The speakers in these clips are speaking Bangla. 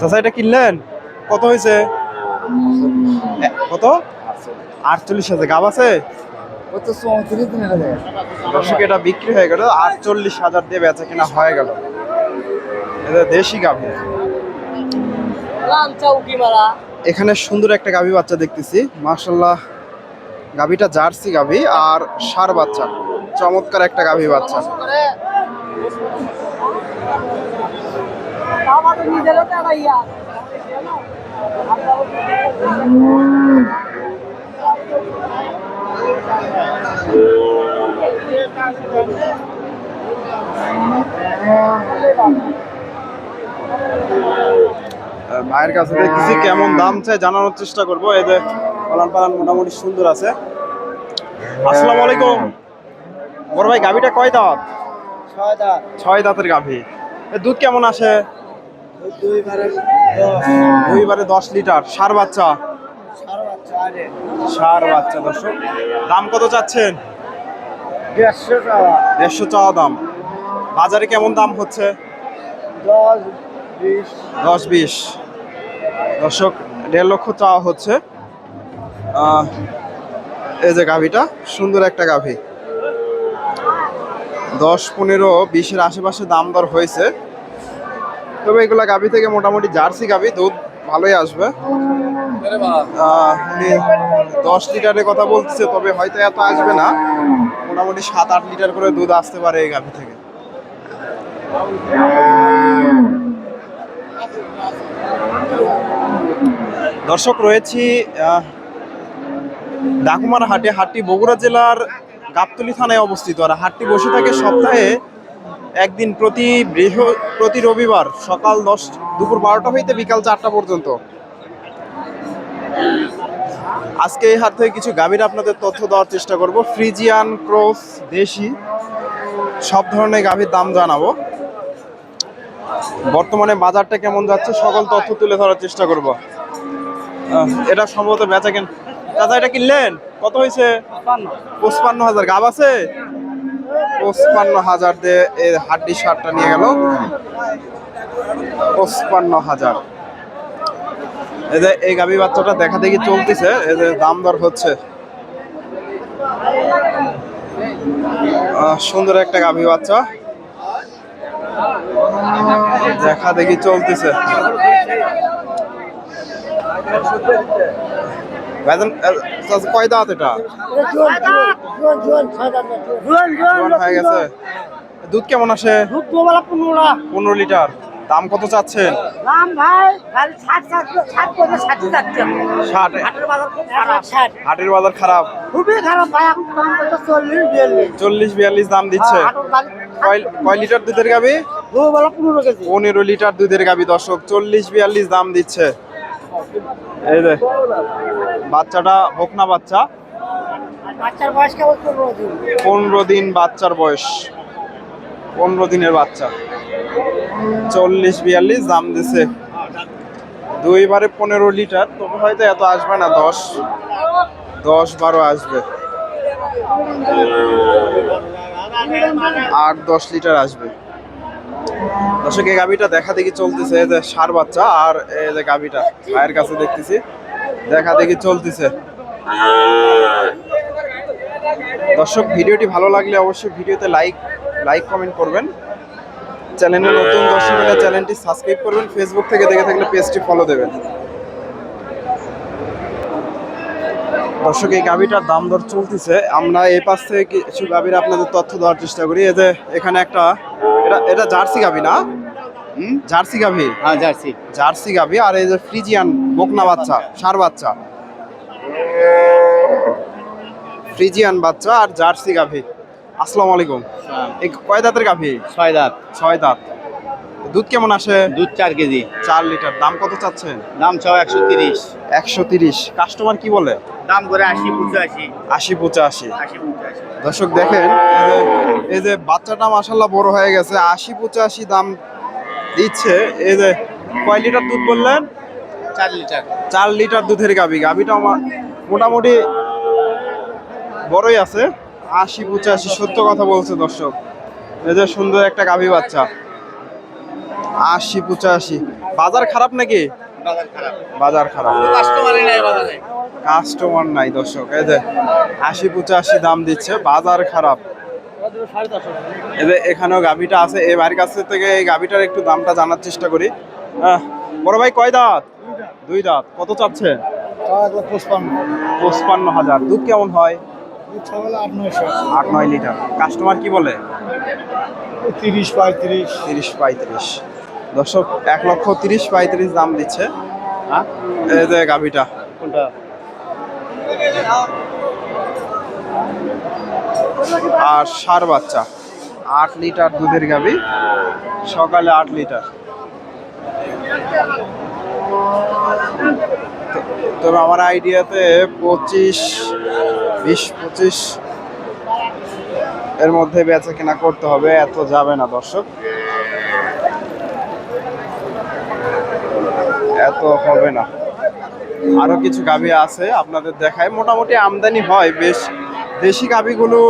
চাচা, এটা কিনলেন? কত হয়েছে? কত? আটচল্লিশ হাজার। গাব আছে? দর্শক, এটা বিক্রি হয়ে গেল। আটচল্লিশ হাজার দিয়ে বেচা কিনা হয়ে গেল। এটা দেশি গাভী এখানে সুন্দর একটা গাভী বাচ্চা দেখতেছি। মার্শাল্লাহ গাভীটা জার্সি গাভী আর সার বাচ্চা। চমৎকার একটা গাভী বাচ্চা। ভাইয়ের কাছে দেখতেছি কেমন দাম চাই জানানোর চেষ্টা করব। এই যে পালান পালান মোটামুটি সুন্দর আছে। আসসালামু আলাইকুম। বড় ভাই গাভীটা কয় দাঁত? ছয় দাঁত। ছয় দাঁতের গাভী। দুধ কেমন আসে? দুইবারে দশ লিটার। সার বাচ্চা। সার বাচ্চা দর্শক। দাম কত চাচ্ছেন? দেড়শো চাওয়া। দাম। বাজারে কেমন দাম হচ্ছে? দশ বিশ। দর্শক দেড় লক্ষ চাওয়া হচ্ছে। এই যে গাভীটা সুন্দর একটা গাভী। দশ পনেরো বিশের আশেপাশে দাম দর হয়েছে। তবে এগুলা গাভী থেকে মোটামুটি জার্সি গাভী, দুধ ভালোই আসবে। দশ লিটারের কথা বলতেছে, তবে হয়তো এত আসবে না। মোটামুটি সাত, আট লিটার করে দুধ আসতে পারে এই গাভী থেকে। দর্শক, রয়েছি ডাকুমার হাটে হাটটি বগুড়া জেলার গাবতলী থানায় অবস্থিত। আর হাটটি বসে থাকে সপ্তাহে একদিন প্রতি বৃহ প্রতি রবিবার সকাল দশ দুপুর বারোটা হইতে বিকাল চারটা পর্যন্ত। আজকে এই হাট থেকে কিছু গাভীর আপনাদের তথ্য দেওয়ার চেষ্টা করব। ফ্রিজিয়ান ক্রস দেশি সব ধরনের গাভীর দাম জানাব। বর্তমানে বাজারটা কেমন যাচ্ছে সকল তথ্য তুলে ধরার চেষ্টা করব। এটা সম্ভবত বেচা কেন দাদা এটা কিনলেন? কত হয়েছে পঁচপান্ন। হাজার। গাভ আছে? পঁচপান্ন হাজার দিয়ে এই হাড্ডি শার্টটা নিয়ে গেল। পঁচপান্ন হাজার। যে এই গাভী বাচ্চাটা দেখা দেখি চলতেছে যে দাম দর হচ্ছে। সুন্দর একটা গাভী বাচ্চা। দেখা দেখি চলতেছে। চাচা, কয় দাঁত এটা? হয়ে গেছে। দুধ কেমন আসে? পনেরো লিটার। দাম কত চাচ্ছেন? ষাট হাটের বাজার খারাপ। খুবই খারাপ ভাই এখন দাম কত? চল্লিশ বিয়াল্লিশ। চল্লিশ বিয়াল্লিশ দাম দিচ্ছে। কয় কয় লিটার দুধের গাবি পনেরো লিটার দুধের গাবি দর্শক। চল্লিশ বিয়াল্লিশ দাম দিচ্ছে। এই যে বাচ্চাটা হোক না বাচ্চা বাচ্চার বয়স কেমন? পনেরো দিন। পনেরো দিন বাচ্চার বয়স। পনেরো দিনের বাচ্চা। চল্লিশ বিয়াল্লিশ দাম দিছে। দুইবারে পনেরো লিটার তবে হয়তো এত আসবে না দশ। দশ বারো আসবে। আট দশ লিটার আসবে। দর্শক, এই গাভিটা দেখা দেখি চলতেছে যে সার বাচ্চা আর এই যে গাভিটা, ভাইয়ের কাছে দেখতেছি, দেখা দেখি চলতেছে। দর্শক, ভিডিওটি ভালো লাগলে অবশ্যই ভিডিওতে লাইক লাইক কমেন্ট করবেন। চ্যানেলে নতুন দর্শক হলে চ্যানেলটি সাবস্ক্রাইব করবেন, ফেসবুক থেকে দেখে থাকলে পেজটি ফলো দেবেন। দর্শক, এই গাভিটার দাম দর চলতেছে। আমরা এই পাশ থেকে কিছু গাভির আপনাদের তথ্য দেওয়ার চেষ্টা করি। এই যে এখানে একটা এটা এটা জার্সি গাভি না? জার্সি গাভি? হ্যাঁ জার্সি। জার্সি গাভি আর এই যে ফ্রিজিয়ান বকনা বাচ্চা সার বাচ্চা। ফ্রিজিয়ান বাচ্চা আর জার্সি গাভি। আসসালামু আলাইকুম। এই কয় দাঁতের গাভি? ছয় দাঁত। ছয় দাঁত। দুধ কেমন আসে? দুধ চার কেজি। চার লিটার। দাম কত চাচ্ছেন? দাম ছয় একশো তিরিশ। একশো তিরিশ। কাস্টমার কি বলে? দাম করে আশি পঁচাশি। আশি পঁচাশি। দর্শক দেখেন এই যে- এই যে বাচ্চাটা মাসাল্লাহ বড় হয়ে গেছে আশি পঁচাশি দাম দিচ্ছে। এই যে কয় লিটার দুধ বললেন? চার লিটার। চার লিটার দুধের গাবি। গাবিটা আমার মোটামুটি বড়ই আছে। আশি পঁচাশি সত্য কথা বলছে দর্শক। এই যে সুন্দর একটা গাভী বাচ্চা। আশি পঁচাশি। বাজার খারাপ নাকি? বাজার খারাপ। বাজার খারাপ। কাস্টমারই নাই বাজারে। কাস্টমার নাই দর্শক। এই যে আশি পঁচাশি দাম দিচ্ছে বাজার খারাপ। এই যে এখানেও গাভিটা আছে এই বাড়ির কাছ থেকে এই গাভিটার একটু দামটা জানার চেষ্টা করি। বড় ভাই কয় দাঁত? দুই দাঁত। কত চাচ্ছে পঁচপান্ন হাজার। দুধ কেমন হয়? আট নয় লিটার। কাস্টমার কি বলে? তিরিশ পঁয়ত্রিশ। তিরিশ পঁয়ত্রিশ। দর্শক এক লক্ষ তিরিশ পঁয়ত্রিশ দাম দিচ্ছে। হ্যাঁ? এই যে গাভিটা। কোনটা? আর সার বাচ্চা আট লিটার দুধের গাভি সকালে আট লিটার। তবে আমার আইডিয়াতে পঁচিশ বিশ পঁচিশ এর মধ্যে বেচা কেনা করতে হবে এত যাবে না দর্শক। এত হবে না। আরও কিছু গাভী আছে আপনাদের দেখায় মোটামুটি আমদানি হয় বেশ দেশি গাভীগুলো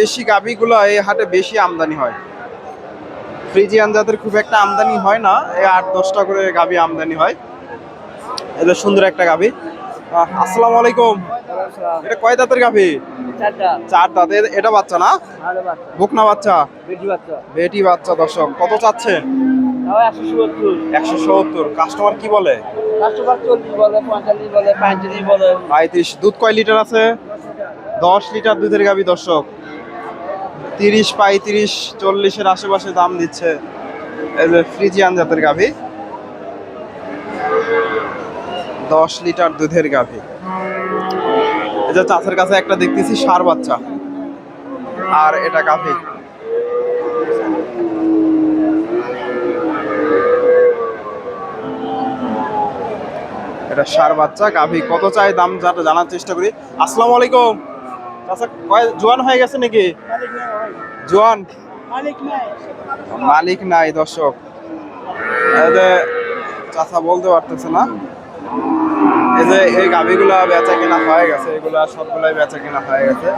দেশি গাভীগুলো এই হাটে বেশি আমদানি হয়। ফ্রিজিয়ান জাতের খুব একটা আমদানি হয় না এই আট দশটা করে গাভী আমদানি হয়। এটা সুন্দর একটা গাভী আসসালামু আলাইকুম। এটা কয় দাঁতের গাভী চার দাঁত। এটা বাচ্চা না? বাচ্চা। বুকনা বাচ্চা? বেটি বাচ্চা। বেটি বাচ্চা দর্শক। কত চাচ্ছেন একশো সত্তর। কাস্টমার কি বলে? কাস্টমার চল্লিশ বলে পঁয়তাল্লিশ বলে পঁয়ত্রিশ বলে। পঁয়ত্রিশ। দুধ কয় লিটার আছে? দশ লিটার দুধের গাবি দর্শক। তিরিশ পঁয়ত্রিশ চল্লিশের আশেপাশে দাম দিচ্ছে এই যে ফ্রিজিয়ান জাতের গাভি দশ লিটার দুধের গাভি এই যে চাষের কাছে একটা দেখতেছি সার বাচ্চা। আর এটা গাভি এটা সার বাচ্চা। গাভি, কত চাই দাম যাটা জানার চেষ্টা করি। আসসালামু আলাইকুম। চাচা, কয় জোয়ান হয়ে গেছে নাকি? জোয়ান? মালিক নাই, দর্শক। চাচা বলতে পারতেছে না। এই যে এই গাভিগুলা বেচা কেনা হয়ে গেছে, এগুলা সবগুলাই বেচা কেনা হয়ে গেছে।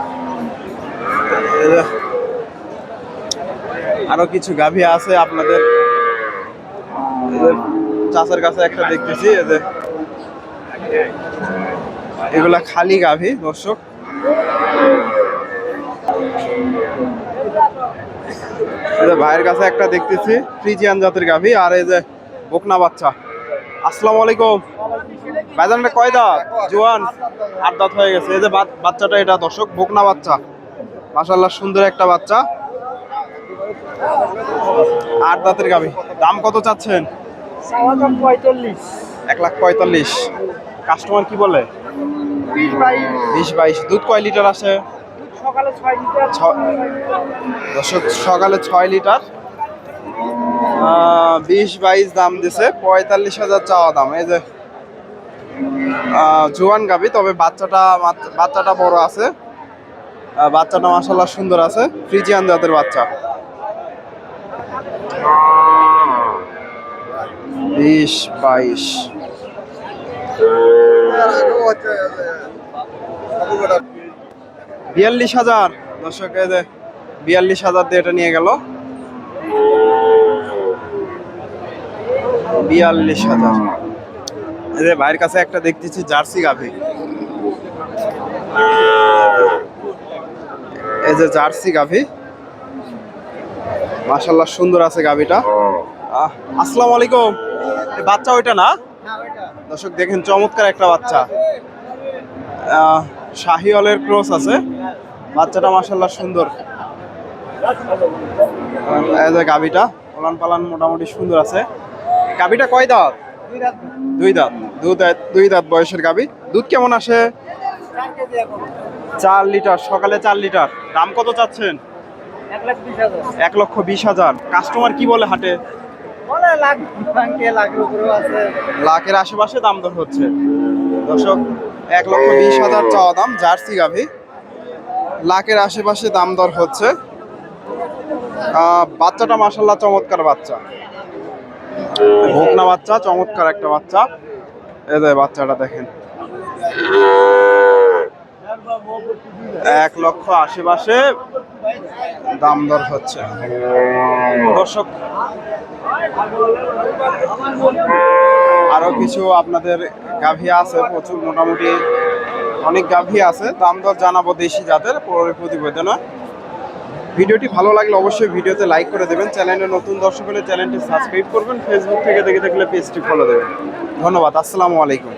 আরও কিছু গাভি আছে আপনাদের। চাষের কাছে একটা দেখতেছি যে এগুলা খালি গাভি দর্শক। এই যে ভাইয়ের কাছে একটা দেখতেছি ফ্রিজিয়ান জাতের গাভি আর এই যে বকনা বাচ্চা। আসসালামু আলাইকুম। ভাইজানটা কয় দাঁত? জোয়ান আট দাঁত হয়ে গেছে। এই যে বাচ্চাটা এটা দর্শক বকনা বাচ্চা। মাশাল্লাহ সুন্দর একটা বাচ্চা। আট দাঁতের গাভি। দাম কত চাচ্ছেন? এক লাখ পঁয়তাল্লিশ। কাস্টমার কি বলে? বিশ বাইশ। দুধ কয় লিটার আসে সকালে ছয় লিটার। দর্শক সকালে ছয় লিটার। বিশ বাইশ দাম দিছে পঁয়তাল্লিশ হাজার চাওয়া দাম। এই যে জোয়ান গাবি তবে বাচ্চাটা বাচ্চাটা বড় আছে। বাচ্চাটা মাসাল্লাহ সুন্দর আছে ফ্রিজিয়ান জাতের বাচ্চা। বিশ বাইশ। বিয়াল্লিশ হাজার। দর্শক বিয়াল্লিশ হাজার দিয়ে এটা নিয়ে গেল। বিয়াল্লিশ হাজার। যে ভাইয়ের কাছে একটা দেখতেছি জার্সি গাভি। এই যে জার্সি গাভি। মাশাল্লাহ সুন্দর আছে গাভিটা। আসসালামু আলাইকুম। বাচ্চা ওইটা না? দর্শক, দেখেন চমৎকার একটা বাচ্চা। শাহিওয়ালের ক্রস আছে। বাচ্চাটা মাসাল্লাহ সুন্দর। গাবিটা পালান পালান মোটামুটি সুন্দর আছে। গাবিটা কয় দাঁত? দুই দাঁত। দুই দাঁত দুই দাঁত বয়সের গাবি দুধ কেমন আসে? চার লিটার, সকালে চার লিটার। দাম কত চাচ্ছেন? এক লক্ষ বিশ হাজার। কাস্টমার কি বলে হাটে? লাখের আশেপাশে দাম দর হচ্ছে। দর্শক, এক লক্ষ বিশ হাজার চাওয়া দাম, জার্সি গাভি। লাখের আশেপাশে দাম দর হচ্ছে। বাচ্চাটা মাসাল্লাহ চমৎকার বাচ্চা। ভোগনা বাচ্চা, চমৎকার একটা বাচ্চা। এই যে বাচ্চাটা দেখেন। এক লক্ষ আশেপাশে দাম দর হচ্ছে। দর্শক আরও কিছু আপনাদের গাভী আছে, প্রচুর মোটামুটি অনেক গাভী আছে। দাম দর জানাব দেশি যাদের পরে প্রতিবেদনে। ভিডিওটি ভালো লাগলে অবশ্যই ভিডিওতে লাইক করে দেবেন। চ্যানেলে নতুন দর্শক হলে চ্যানেলটি সাবস্ক্রাইব করবেন। ফেসবুক থেকে দেখে থাকলে পেজটি ফলো দেবেন। ধন্যবাদ। আসসালামু আলাইকুম।